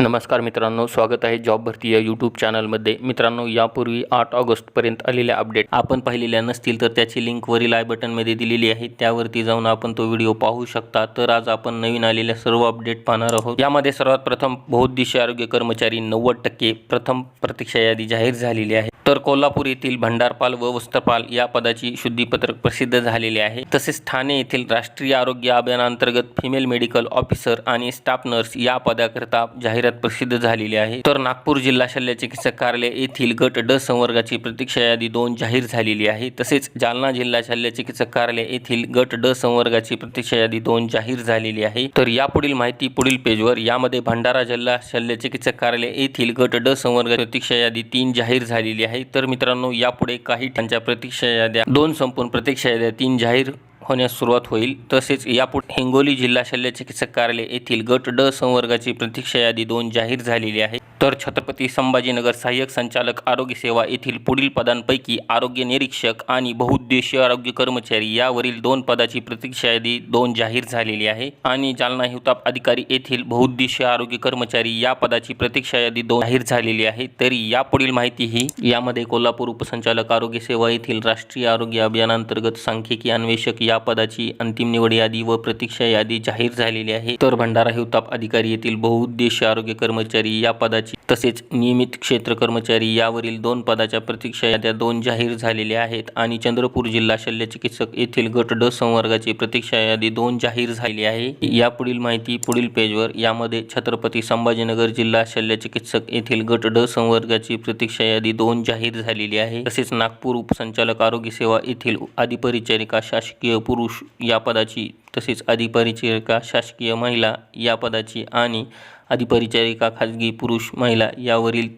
नमस्कार मित्रांनो स्वागत आहे जॉब भरती या यूट्यूब चॅनलमध्ये मित्रांनो यापूर्वी आठ ऑगस्टपर्यंत आलेल्या अपडेट आपण पाहिलेल्या नसतील तर त्याची लिंक वरील आय बटनमध्ये दिलेली आहे. त्यावरती जाऊन आपण तो व्हिडिओ पाहू शकता. तर आज आपण नवीन आलेल्या सर्व अपडेट पाहणार आहोत. यामध्ये सर्वात प्रथम बहुद्देशीय आरोग्य कर्मचारी नव्वद टक्के प्रथम प्रतीक्षा यादी जाहीर झालेली आहे. तर कोल्हापूर येथील भंडारपाल व वस्त्रपाल या पदाची शुद्धीपत्रक प्रसिद्ध झालेले आहे. तसेच ठाणे येथील राष्ट्रीय आरोग्य अभियानांतर्गत फिमेल मेडिकल ऑफिसर आणि स्टाफ नर्स या पदाकरिता जाहिरात प्रसिद्ध झालेली आहे. तर नागपूर जिल्हा शल्य चिकित्सक कार्यालय येथील गट ड संवर्गाची प्रतीक्षा यादी दोन जाहीर झालेली आहे. तसेच जालना जिल्हा शल्य चिकित्सक कार्यालय येथील गट ड संवर्गाची प्रतीक्षा यादी दोन जाहीर झालेली आहे. तर यापुढील माहिती पुढील पेजवर. यामध्ये भंडारा जिल्हा शल्य चिकित्सक कार्यालय येथील गट ड संवर्ग प्रतीक्षा यादी तीन जाहीर झालेली आहे. तर मित्रांनो यापुढे काही त्यांच्या प्रतीक्षा याद्या दोन संपूर्ण प्रतीक्षा याद्या तीन जाहीर होण्यास सुरुवात होईल. तसेच यापुढे हिंगोली जिल्हा शल्य चिकित्सक कार्यालय येथील गट ड संवर्गाची प्रतीक्षा यादी दोन जाहीर झालेली आहे. तर छत्रपती संभाजीनगर सहाय्यक संचालक आरोग्य सेवा येथील पुढील पदांपैकी आरोग्य निरीक्षक आणि बहुउद्देशीय आरोग्य कर्मचारी यावरील दोन पदाची प्रतीक्षा यादी दोन जाहीर झालेली आहे. आणि जालना हिवताप अधिकारी येथील बहुउद्देशीय आरोग्य कर्मचारी या पदाची प्रतीक्षा यादी दोन जाहीर झालेली आहे. तरी यापुढील माहिती ही यामध्ये कोल्हापूर उपसंचालक आरोग्य सेवा येथील राष्ट्रीय आरोग्य अभियानांतर्गत सांख्यिकी अन्वेषक या पदाची अंतिम निवड यादी व प्रतीक्षा यादी जाहीर झालेली आहे. तर भंडारा हिवताप अधिकारी येथील बहुउद्देशीय आरोग्य कर्मचारी या पदाची तसेच नियमित क्षेत्र कर्मचारी यावरील दोन पदाच्या प्रतीक्षा याद्या दोन जाहीर झालेल्या आहेत. आणि चंद्रपूर जिल्हा शल्य चिकित्सक येथील गट ड संवर्गाची प्रतीक्षा यादी दोन जाहीर झाली आहे. यापुढील माहिती पुढील पेजवर. यामध्ये छत्रपती संभाजीनगर जिल्हा शल्य चिकित्सक येथील गट ड संवर्गाची प्रतीक्षा यादी दोन जाहीर झालेली आहे. तसेच नागपूर उपसंचालक आरोग्य सेवा येथील अधिपरिचारिका शासकीय पुरुष या पदाची तसेच अधिपरिचारिका शासकीय महिला या पदाची आणि अधिपरिचारिका खाजगी पुरुष महिला यावरील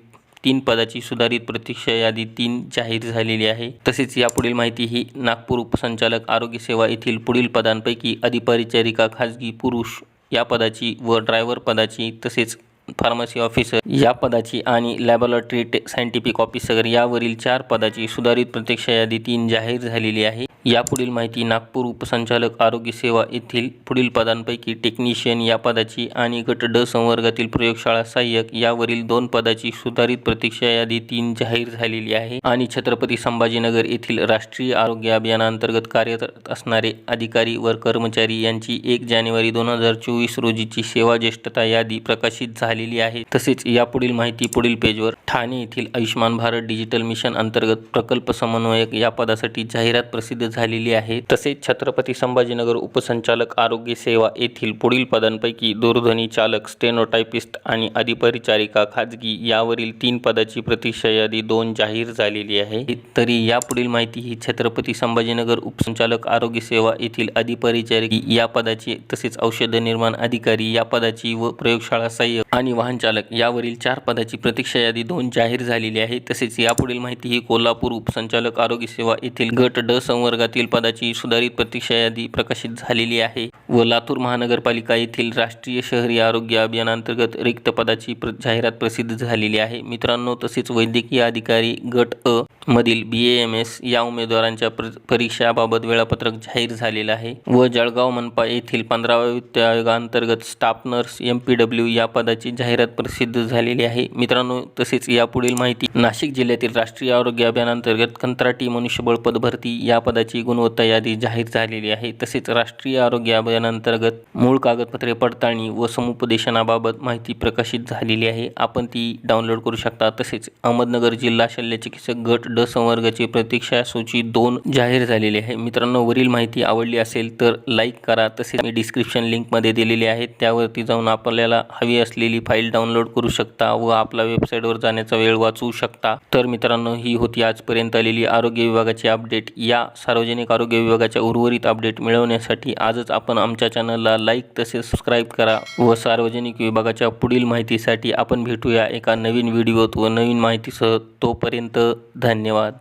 तीन पदाची सुधारित प्रतीक्षा यादी तीन जाहीर झालेली आहे. तसेच यापुढील माहिती ही नागपूर उपसंचालक आरोग्य सेवा येथील पुढील पदांपैकी अधिपरिचारिका खाजगी पुरुष या पदाची व ड्रायव्हर पदाची तसेच फार्मसी ऑफिसर या पदाची आणि लॅबोरेटरी टे सायंटिफिक ऑफिसर यावरील चार पदाची सुधारित प्रतीक्षा यादी तीन जाहीर झालेली आहे. यापुढील माहिती नागपूर उपसंचालक आरोग्य सेवा येथील पुढील पदांपैकी टेक्निशियन या पदाची आणि गट ड संवर्गातील प्रयोगशाळा सहाय्यक यावरील दोन पदाची सुधारित प्रतीक्षा यादी तीन जाहीर झालेली आहे. आणि छत्रपती संभाजीनगर येथील राष्ट्रीय आरोग्य अभियानांतर्गत कार्यरत असणारे अधिकारी व कर्मचारी यांची एक जानेवारी दोन हजार चोवीस रोजीची सेवा ज्येष्ठता यादी प्रकाशित झालेली आहे. तसेच यापुढील माहिती पुढील पेजवर ठाणे येथील आयुष्यमान भारत डिजिटल मिशन अंतर्गत प्रकल्प समन्वयक या पदासाठी जाहिरात प्रसिद्ध झालेली आहे. तसेच छत्रपती संभाजीनगर उपसंचालक आरोग्य सेवा येथील पुढील पदांपैकी दूरध्वनी चालक स्टेनोटायपिस्ट आणि अधिपरिचारिका खाजगी यावरील तीन पदाची प्रतीक्षा यादी दोन जाहीर झालेली आहे. तरी यापुढील माहिती ही छत्रपती संभाजीनगर उपसंचालक आरोग्य सेवा येथील अधिपरिचारिकी या पदाची तसेच औषध निर्माण अधिकारी या पदाची व प्रयोगशाळा सहाय्यक आणि वाहन चालक यावरील चार पदाची प्रतीक्षा यादी दोन जाहीर झालेली आहे. तसेच यापुढील माहिती ही कोल्हापूर उपसंचालक आरोग्य सेवा येथील गट ड संवर्ग विभागातील पदाची सुधारित प्रतीक्षा यादी प्रकाशित झालेली आहे व लातूर महानगरपालिका येथील राष्ट्रीय शहरी आरोग्य अभियानांतर्गत रिक्त पदाची प्र जाहिरात प्रसिद्ध झालेली आहे. मित्रांनो तसेच वैद्यकीय अधिकारी गट अ मधील बी ए एम एस या उमेदवारांच्या परीक्षाबाबत वेळापत्रक जाहीर झालेलं आहे व जळगाव मनपा येथील पंधराव्या वित्त आयोगांतर्गत staff nurse M P W या पदाची जाहिरात प्रसिद्ध झालेली आहे. मित्रांनो तसेच यापुढील माहिती नाशिक जिल्ह्यातील राष्ट्रीय आरोग्य अभियानांतर्गत कंत्राटी मनुष्यबळ पद भरती या पदाची गुणवत्ता यादी जाहीर झालेली आहे. तसेच राष्ट्रीय आरोग्य अभियानांतर्गत मूळ कागदपत्रे पडताळणी व समुपदेशनाबाबत माहिती प्रकाशित झालेली आहे. आपण ती डाउनलोड करू शकता. तसेच अहमदनगर जिल्हा शल्य चिकित्सक गट ड संवर्गाची प्रतीक्षा सूची दोन जाहीर झालेली आहे. मित्रांनो वरील माहिती आवडली असेल तर लाईक करा. तसेच मी डिस्क्रिप्शन लिंकमध्ये दिलेली आहे. त्यावरती जाऊन आपल्याला हवी असलेली फाईल डाउनलोड करू शकता व आपला वेबसाईटवर जाण्याचा वेळ वाचवू शकता. तर मित्रांनो ही होती आजपर्यंत आलेली आरोग्य विभागाची अपडेट. या सार्वजनिक आरोग्य विभागाच्या उर्वरित अपडेट मिळवण्यासाठी आजच आपण आमच्या चॅनलला लाईक तसेच सबस्क्राईब करा व सार्वजनिक विभागाच्या पुढील माहितीसाठी आपण भेटूया एका नवीन व्हिडिओत व नवीन माहितीसह. तोपर्यंत धन्यवाद.